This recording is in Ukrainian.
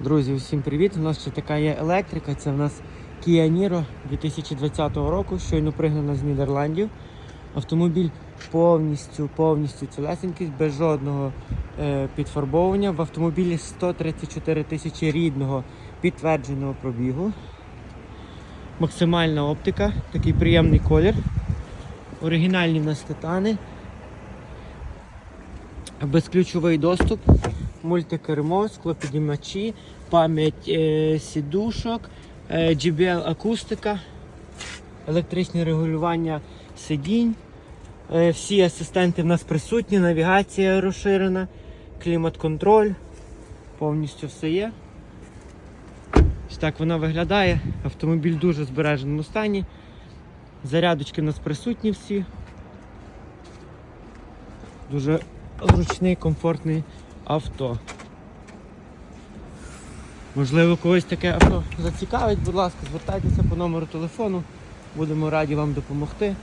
Друзі, усім привіт! У нас ще така є електрика. Це в нас Kia Niro 2020 року, щойно пригнана з Нідерландів. Автомобіль повністю, повністю цілесенький, без жодного е, підфарбовування. В автомобілі 134 тисячі рідного підтвердженого пробігу. Максимальна оптика, такий приємний колір. Оригінальні в нас титани. Безключовий доступ, мультикермо, склопідіймачі, пам'ять е, сідушок, е, JBL акустика, електричне регулювання сидінь. Е, всі асистенти в нас присутні, навігація розширена, клімат-контроль, повністю все є. Ось так вона виглядає. Автомобіль дуже збереженому стані. Зарядочки в нас присутні всі. Дуже зручний, комфортний авто. Можливо, когось таке авто зацікавить, будь ласка, звертайтеся по номеру телефону. Будемо раді вам допомогти.